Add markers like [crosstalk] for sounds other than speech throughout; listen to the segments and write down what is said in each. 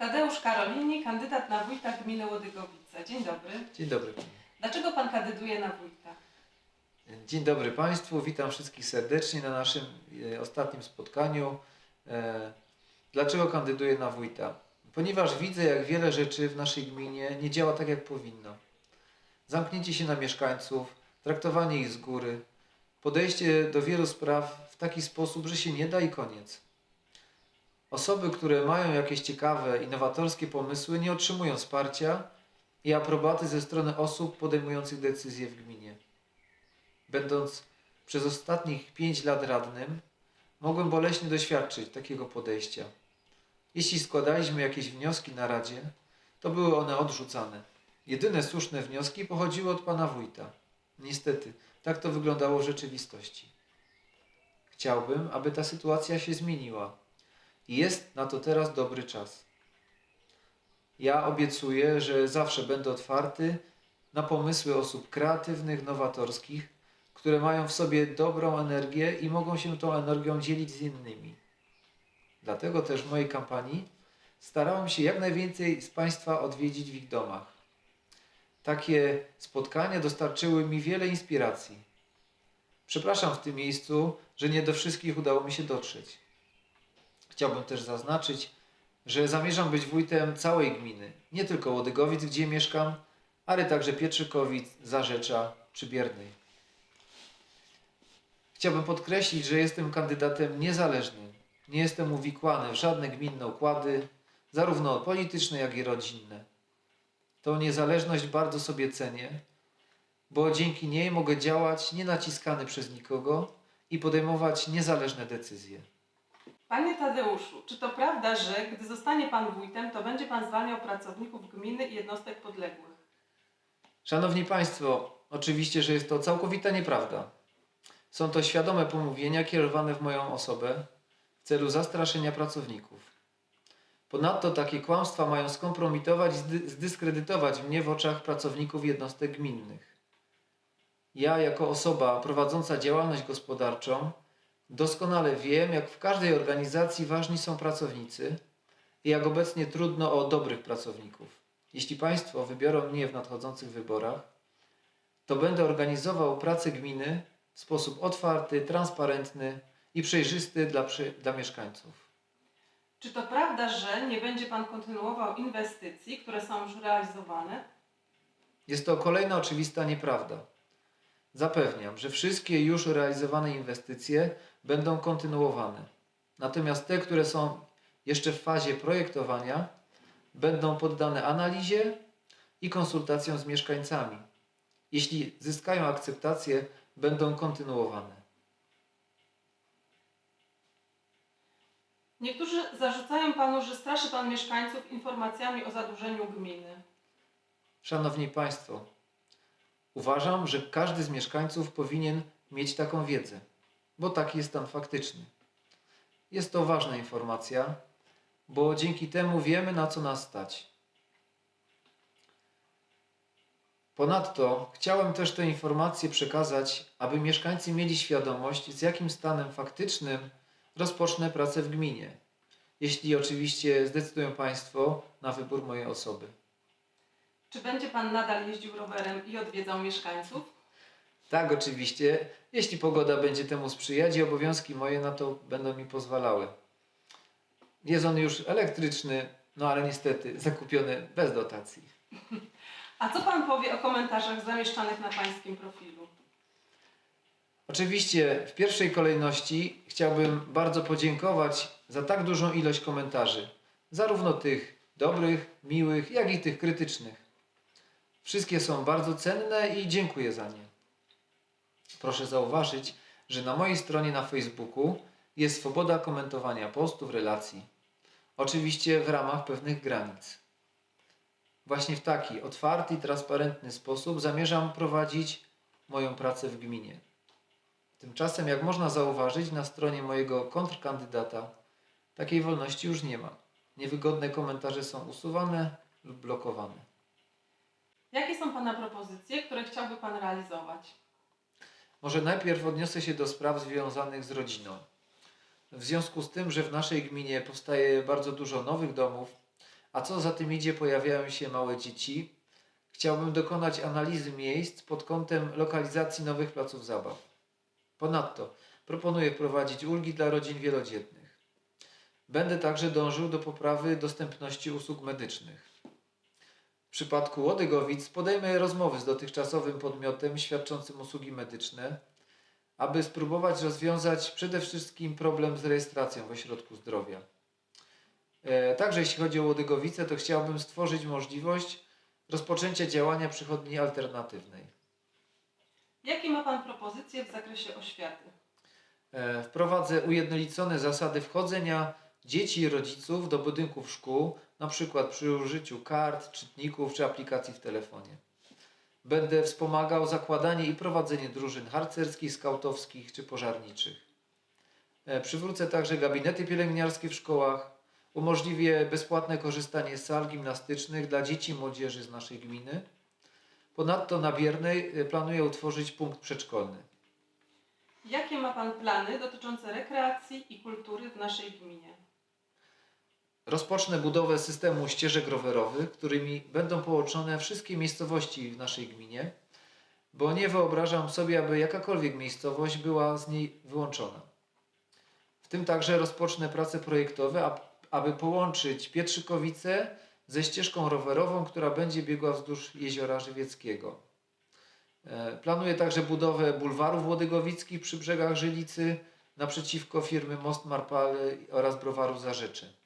Tadeusz Karolini, kandydat na wójta gminy Łodygowice. Dzień dobry. Dzień dobry. Dlaczego pan kandyduje na wójta? Dzień dobry Państwu, witam wszystkich serdecznie na naszym e, ostatnim spotkaniu. E, Dlaczego kandyduję na wójta? Ponieważ widzę, jak wiele rzeczy w naszej gminie nie działa tak, jak powinno. Zamknięcie się na mieszkańców, traktowanie ich z góry, podejście do wielu spraw w taki sposób, że się nie da i koniec. Osoby, które mają jakieś ciekawe, innowatorskie pomysły, nie otrzymują wsparcia i aprobaty ze strony osób podejmujących decyzje w gminie. Będąc przez ostatnich 5 lat radnym, mogłem boleśnie doświadczyć takiego podejścia. Jeśli składaliśmy jakieś wnioski na radzie, to były one odrzucane. Jedyne słuszne wnioski pochodziły od pana wójta. Niestety, tak to wyglądało w rzeczywistości. Chciałbym, aby ta sytuacja się zmieniła. Jest na to teraz dobry czas. Ja obiecuję, że zawsze będę otwarty na pomysły osób kreatywnych, nowatorskich, które mają w sobie dobrą energię i mogą się tą energią dzielić z innymi. Dlatego też w mojej kampanii starałem się jak najwięcej z Państwa odwiedzić w ich domach. Takie spotkania dostarczyły mi wiele inspiracji. Przepraszam w tym miejscu, że nie do wszystkich udało mi się dotrzeć. Chciałbym też zaznaczyć, że zamierzam być wójtem całej gminy, nie tylko Łodygowic, gdzie mieszkam, ale także Pietrzykowic, Zarzecza czy Biernej. Chciałbym podkreślić, że jestem kandydatem niezależnym. Nie jestem uwikłany w żadne gminne układy, zarówno polityczne, jak i rodzinne. Tą niezależność bardzo sobie cenię, bo dzięki niej mogę działać nienaciskany przez nikogo i podejmować niezależne decyzje. Panie Tadeuszu, czy to prawda, że gdy zostanie pan wójtem, to będzie pan zwalniał pracowników gminy i jednostek podległych? Szanowni Państwo, oczywiście, że jest to całkowita nieprawda. Są to świadome pomówienia kierowane w moją osobę w celu zastraszenia pracowników. Ponadto takie kłamstwa mają skompromitować i zdy- zdyskredytować mnie w oczach pracowników jednostek gminnych. Ja, jako osoba prowadząca działalność gospodarczą, doskonale wiem, jak w każdej organizacji ważni są pracownicy i jak obecnie trudno o dobrych pracowników. Jeśli Państwo wybiorą mnie w nadchodzących wyborach, to będę organizował pracę gminy w sposób otwarty, transparentny i przejrzysty dla, przy, dla mieszkańców. Czy to prawda, że nie będzie pan kontynuował inwestycji, które są już realizowane? Jest to kolejna oczywista nieprawda. Zapewniam, że wszystkie już realizowane inwestycje będą kontynuowane. Natomiast te, które są jeszcze w fazie projektowania, będą poddane analizie i konsultacjom z mieszkańcami. Jeśli zyskają akceptację, będą kontynuowane. Niektórzy zarzucają panu, że straszy pan mieszkańców informacjami o zadłużeniu gminy. Szanowni Państwo, uważam, że każdy z mieszkańców powinien mieć taką wiedzę, bo taki jest stan faktyczny. Jest to ważna informacja, bo dzięki temu wiemy, na co nas stać. Ponadto chciałem też tę informację przekazać, aby mieszkańcy mieli świadomość, z jakim stanem faktycznym rozpocznę pracę w gminie, jeśli oczywiście zdecydują Państwo na wybór mojej osoby. Czy będzie pan nadal jeździł rowerem i odwiedzał mieszkańców? Tak, oczywiście, jeśli pogoda będzie temu sprzyjać i obowiązki moje na to będą mi pozwalały. Jest on już elektryczny, no ale niestety zakupiony bez dotacji. [laughs] A co pan powie o komentarzach zamieszczanych na pańskim profilu? Oczywiście w pierwszej kolejności chciałbym bardzo podziękować za tak dużą ilość komentarzy, zarówno tych dobrych, miłych, jak i tych krytycznych. Wszystkie są bardzo cenne i dziękuję za nie. Proszę zauważyć, że na mojej stronie na Facebooku jest swoboda komentowania postów, relacji. Oczywiście w ramach pewnych granic. Właśnie w taki otwarty i transparentny sposób zamierzam prowadzić moją pracę w gminie. Tymczasem, jak można zauważyć, na stronie mojego kontrkandydata takiej wolności już nie ma. Niewygodne komentarze są usuwane lub blokowane. Jakie są pana propozycje, które chciałby pan realizować? Może najpierw odniosę się do spraw związanych z rodziną. W związku z tym, że w naszej gminie powstaje bardzo dużo nowych domów, a co za tym idzie, pojawiają się małe dzieci, chciałbym dokonać analizy miejsc pod kątem lokalizacji nowych placów zabaw. Ponadto proponuję wprowadzić ulgi dla rodzin wielodzietnych. Będę także dążył do poprawy dostępności usług medycznych. W przypadku Łodygowic podejmę rozmowy z dotychczasowym podmiotem świadczącym usługi medyczne, aby spróbować rozwiązać przede wszystkim problem z rejestracją w ośrodku zdrowia. E, Także jeśli chodzi o Łodygowice, to chciałbym stworzyć możliwość rozpoczęcia działania przychodni alternatywnej. Jakie ma Pan propozycje w zakresie oświaty? E, Wprowadzę ujednolicone zasady wchodzenia dzieci i rodziców do budynków szkół, na przykład przy użyciu kart, czytników czy aplikacji w telefonie. Będę wspomagał zakładanie i prowadzenie drużyn harcerskich, skautowskich czy pożarniczych. E, Przywrócę także gabinety pielęgniarskie w szkołach. Umożliwię bezpłatne korzystanie z sal gimnastycznych dla dzieci i młodzieży z naszej gminy. Ponadto na Biernej e, planuję utworzyć punkt przedszkolny. Jakie ma Pan plany dotyczące rekreacji i kultury w naszej gminie? Rozpocznę budowę systemu ścieżek rowerowych, którymi będą połączone wszystkie miejscowości w naszej gminie, bo nie wyobrażam sobie, aby jakakolwiek miejscowość była z niej wyłączona. W tym także rozpocznę prace projektowe, ab- aby połączyć Pietrzykowice ze ścieżką rowerową, która będzie biegła wzdłuż jeziora Żywieckiego. E, Planuję także budowę bulwarów łodygowickich przy brzegach Żylicy naprzeciwko firmy Most Marpale oraz browaru Zarzeczy.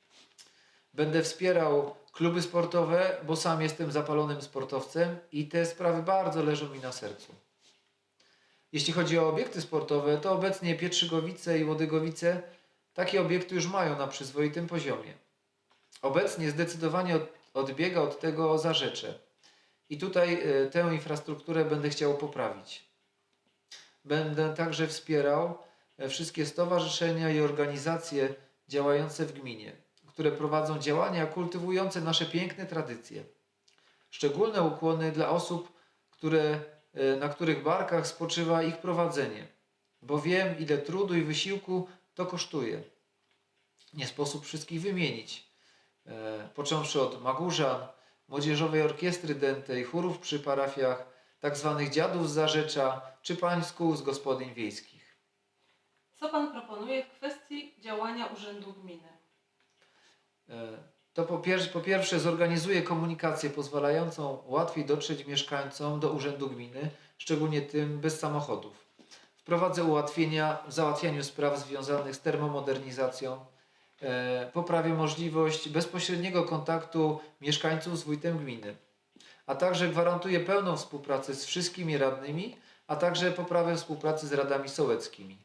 Będę wspierał kluby sportowe, bo sam jestem zapalonym sportowcem i te sprawy bardzo leżą mi na sercu. Jeśli chodzi o obiekty sportowe, to obecnie Pietrzygowice i Łodygowice takie obiekty już mają na przyzwoitym poziomie. Obecnie zdecydowanie od, odbiega od tego Zarzecze. I tutaj e, tę infrastrukturę będę chciał poprawić. Będę także wspierał e, wszystkie stowarzyszenia i organizacje działające w gminie które prowadzą działania kultywujące nasze piękne tradycje. Szczególne ukłony dla osób, które, e, na których barkach spoczywa ich prowadzenie, bo wiem, ile trudu i wysiłku to kosztuje. Nie sposób wszystkich wymienić. E, Począwszy od Magurzan, Młodzieżowej Orkiestry Dętej, chórów przy parafiach, tak zwanych dziadów z Zarzecza, czy pańsków z gospodyń wiejskich. Co Pan proponuje w kwestii działania Urzędu Gminy? E, To po, pier- po pierwsze zorganizuje komunikację pozwalającą łatwiej dotrzeć mieszkańcom do urzędu gminy, szczególnie tym bez samochodów. Wprowadzę ułatwienia w załatwianiu spraw związanych z termomodernizacją. E, Poprawię możliwość bezpośredniego kontaktu mieszkańców z wójtem gminy. A także gwarantuję pełną współpracę z wszystkimi radnymi, a także poprawę współpracy z radami sołeckimi.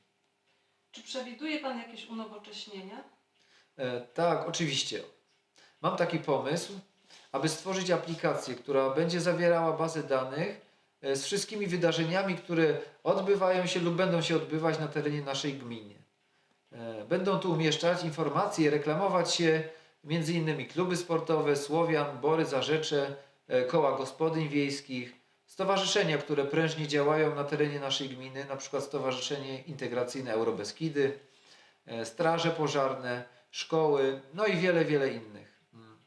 Czy przewiduje Pan jakieś unowocześnienia? E, tak, oczywiście. Mam taki pomysł, aby stworzyć aplikację, która będzie zawierała bazę danych e, z wszystkimi wydarzeniami, które odbywają się lub będą się odbywać na terenie naszej gminy. E, Będą tu umieszczać informacje reklamować się m.in. kluby sportowe, Słowian, Bory, Zarzecze, koła gospodyń wiejskich, stowarzyszenia, które prężnie działają na terenie naszej gminy, np. Stowarzyszenie Integracyjne Eurobeskidy, straże pożarne, szkoły, no i wiele, wiele innych. Mm.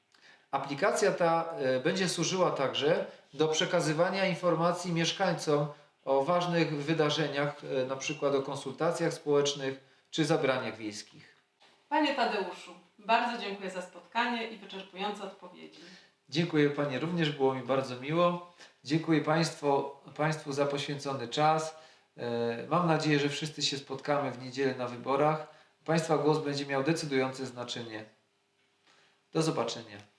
Aplikacja ta e, będzie służyła także do przekazywania informacji mieszkańcom o ważnych wydarzeniach, e, na przykład o konsultacjach społecznych czy zabraniach wiejskich. Panie Tadeuszu, bardzo dziękuję za spotkanie i wyczerpujące odpowiedzi. Dziękuję Panie również, było mi bardzo miło. Dziękuję Państwu, Państwu za poświęcony czas. E, Mam nadzieję, że wszyscy się spotkamy w niedzielę na wyborach. Państwa głos będzie miał decydujące znaczenie. Do zobaczenia.